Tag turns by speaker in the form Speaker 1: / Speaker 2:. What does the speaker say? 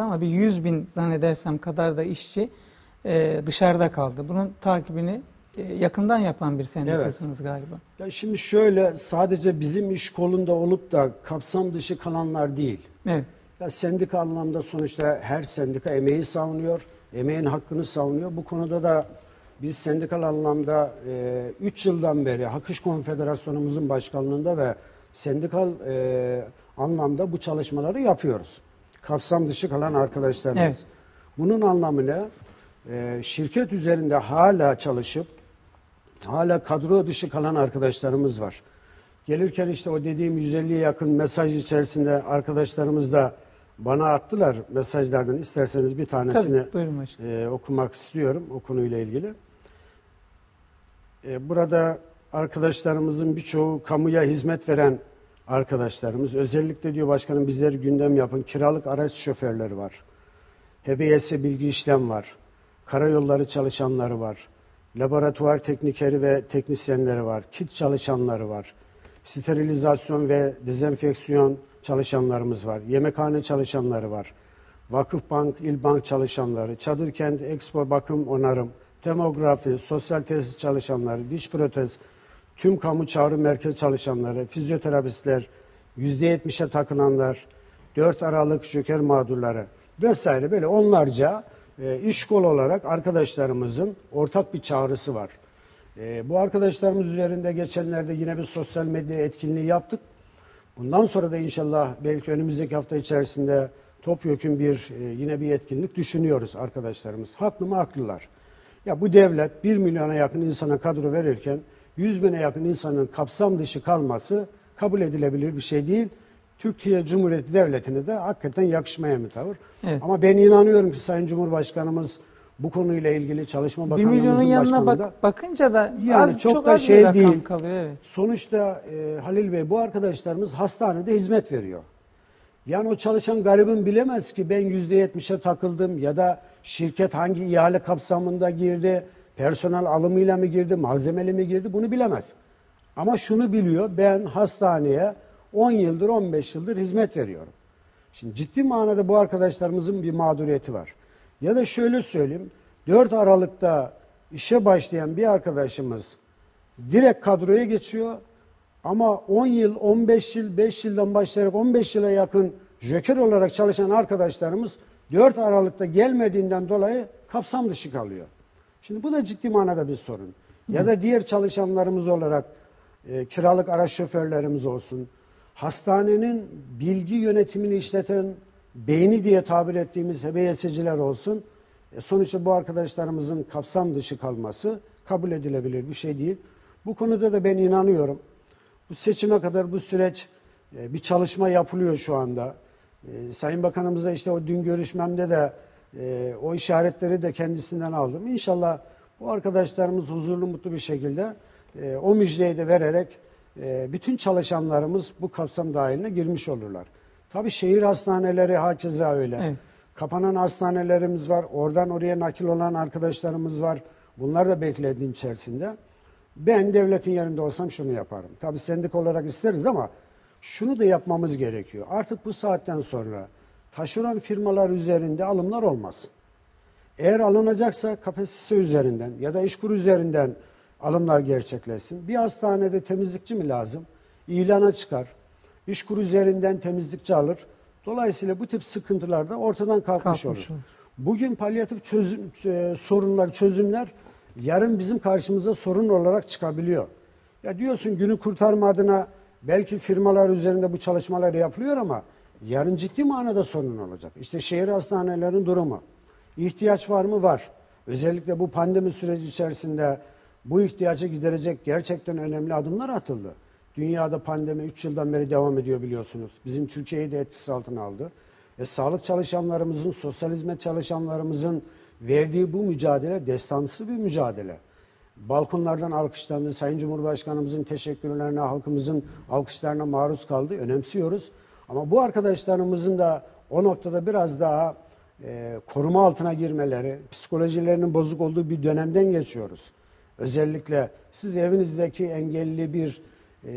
Speaker 1: ama bir 100 bin zannedersem kadar da işçi e, dışarıda kaldı. Bunun takibini e, yakından yapan bir sendikasınız galiba.
Speaker 2: Ya şimdi şöyle sadece bizim iş kolunda olup da kapsam dışı kalanlar değil.
Speaker 1: Evet.
Speaker 2: Ya sendika anlamda sonuçta her sendika emeği savunuyor, emeğin hakkını savunuyor. Bu konuda da biz sendikal anlamda 3 yıldan beri Hak İş Konfederasyonumuzun başkanlığında ve sendikal e, anlamda bu çalışmaları yapıyoruz. Kapsam dışı kalan arkadaşlarımız.
Speaker 1: Evet.
Speaker 2: Bunun anlamı ne? E, şirket üzerinde hala çalışıp hala kadro dışı kalan arkadaşlarımız var. Gelirken işte o dediğim 150'ye yakın mesaj içerisinde arkadaşlarımız da bana attılar mesajlardan. İsterseniz bir tanesini
Speaker 1: Tabii, buyurun başkanım.
Speaker 2: e, okumak istiyorum o konuyla ilgili. E, burada arkadaşlarımızın birçoğu kamuya hizmet veren arkadaşlarımız. Özellikle diyor başkanım bizleri gündem yapın. Kiralık araç şoförleri var. HBS bilgi işlem var. Karayolları çalışanları var. Laboratuvar teknikeri ve teknisyenleri var. Kit çalışanları var. Sterilizasyon ve dezenfeksiyon çalışanlarımız var. Yemekhane çalışanları var. Vakıfbank, İl Bank çalışanları, Çadır Kent, Expo Bakım Onarım, Demografi, sosyal tesis çalışanları, diş protez, tüm kamu çağrı merkez çalışanları, fizyoterapistler, %70'e takılanlar, 4 Aralık şeker mağdurları vesaire böyle onlarca e, iş kol olarak arkadaşlarımızın ortak bir çağrısı var. E, bu arkadaşlarımız üzerinde geçenlerde yine bir sosyal medya etkinliği yaptık. Bundan sonra da inşallah belki önümüzdeki hafta içerisinde topyekun bir e, yine bir etkinlik düşünüyoruz arkadaşlarımız. Haklı mı haklılar. Ya bu devlet 1 milyona yakın insana kadro verirken 100 bine yakın insanın kapsam dışı kalması kabul edilebilir bir şey değil. Türkiye Cumhuriyeti Devleti'ne de hakikaten yakışmayan bir tavır.
Speaker 1: Evet.
Speaker 2: Ama ben inanıyorum ki Sayın Cumhurbaşkanımız bu konuyla ilgili Çalışma
Speaker 1: 1
Speaker 2: Bakanlığımızın
Speaker 1: milyonun yanına bak, bakınca da
Speaker 2: Yani
Speaker 1: az
Speaker 2: çok
Speaker 1: çok,
Speaker 2: da
Speaker 1: az
Speaker 2: şey
Speaker 1: bir rakam
Speaker 2: değil.
Speaker 1: kalıyor. Evet.
Speaker 2: Sonuçta e, Halil Bey bu arkadaşlarımız hastanede hizmet veriyor. Yani o çalışan garibin bilemez ki ben yüzde yetmişe takıldım ya da şirket hangi ihale kapsamında girdi, personel alımıyla mı girdi, malzemeli mi girdi bunu bilemez. Ama şunu biliyor ben hastaneye 10 yıldır 15 yıldır hizmet veriyorum. Şimdi ciddi manada bu arkadaşlarımızın bir mağduriyeti var. Ya da şöyle söyleyeyim 4 Aralık'ta işe başlayan bir arkadaşımız direkt kadroya geçiyor. Ama 10 yıl, 15 yıl, 5 yıldan başlayarak 15 yıla yakın joker olarak çalışan arkadaşlarımız 4 Aralık'ta gelmediğinden dolayı kapsam dışı kalıyor. Şimdi bu da ciddi manada bir sorun. Ya da diğer çalışanlarımız olarak e, kiralık araç şoförlerimiz olsun, hastanenin bilgi yönetimini işleten beyni diye tabir ettiğimiz HBS'ciler olsun. E, sonuçta bu arkadaşlarımızın kapsam dışı kalması kabul edilebilir bir şey değil. Bu konuda da ben inanıyorum. Bu seçime kadar bu süreç e, bir çalışma yapılıyor şu anda. E, Sayın Bakanımız da işte o dün görüşmemde de e, o işaretleri de kendisinden aldım. İnşallah bu arkadaşlarımız huzurlu mutlu bir şekilde e, o müjdeyi de vererek e, bütün çalışanlarımız bu kapsam dahiline girmiş olurlar. Tabii şehir hastaneleri hakeza öyle.
Speaker 1: Evet.
Speaker 2: Kapanan hastanelerimiz var. Oradan oraya nakil olan arkadaşlarımız var. Bunlar da beklediğim içerisinde. Ben devletin yerinde olsam şunu yaparım. Tabii sendik olarak isteriz ama şunu da yapmamız gerekiyor. Artık bu saatten sonra taşeron firmalar üzerinde alımlar olmaz. Eğer alınacaksa KPSS üzerinden ya da işkur üzerinden alımlar gerçekleşsin. Bir hastanede temizlikçi mi lazım? İlana çıkar. İşkur üzerinden temizlikçi alır. Dolayısıyla bu tip sıkıntılar da ortadan kalkmış,
Speaker 1: Kalkmış
Speaker 2: olur.
Speaker 1: olur.
Speaker 2: Bugün palyatif çözüm, e, sorunlar, çözümler yarın bizim karşımıza sorun olarak çıkabiliyor. Ya diyorsun günü kurtarma adına belki firmalar üzerinde bu çalışmalar yapılıyor ama yarın ciddi manada sorun olacak. İşte şehir hastanelerinin durumu. İhtiyaç var mı? Var. Özellikle bu pandemi süreci içerisinde bu ihtiyacı giderecek gerçekten önemli adımlar atıldı. Dünyada pandemi 3 yıldan beri devam ediyor biliyorsunuz. Bizim Türkiye'yi de etkisi altına aldı. E, sağlık çalışanlarımızın, sosyal hizmet çalışanlarımızın verdiği bu mücadele destansı bir mücadele. Balkonlardan alkışlandı. Sayın Cumhurbaşkanımızın teşekkürlerine, halkımızın alkışlarına maruz kaldı. Önemsiyoruz. Ama bu arkadaşlarımızın da o noktada biraz daha e, koruma altına girmeleri, psikolojilerinin bozuk olduğu bir dönemden geçiyoruz. Özellikle siz evinizdeki engelli bir e,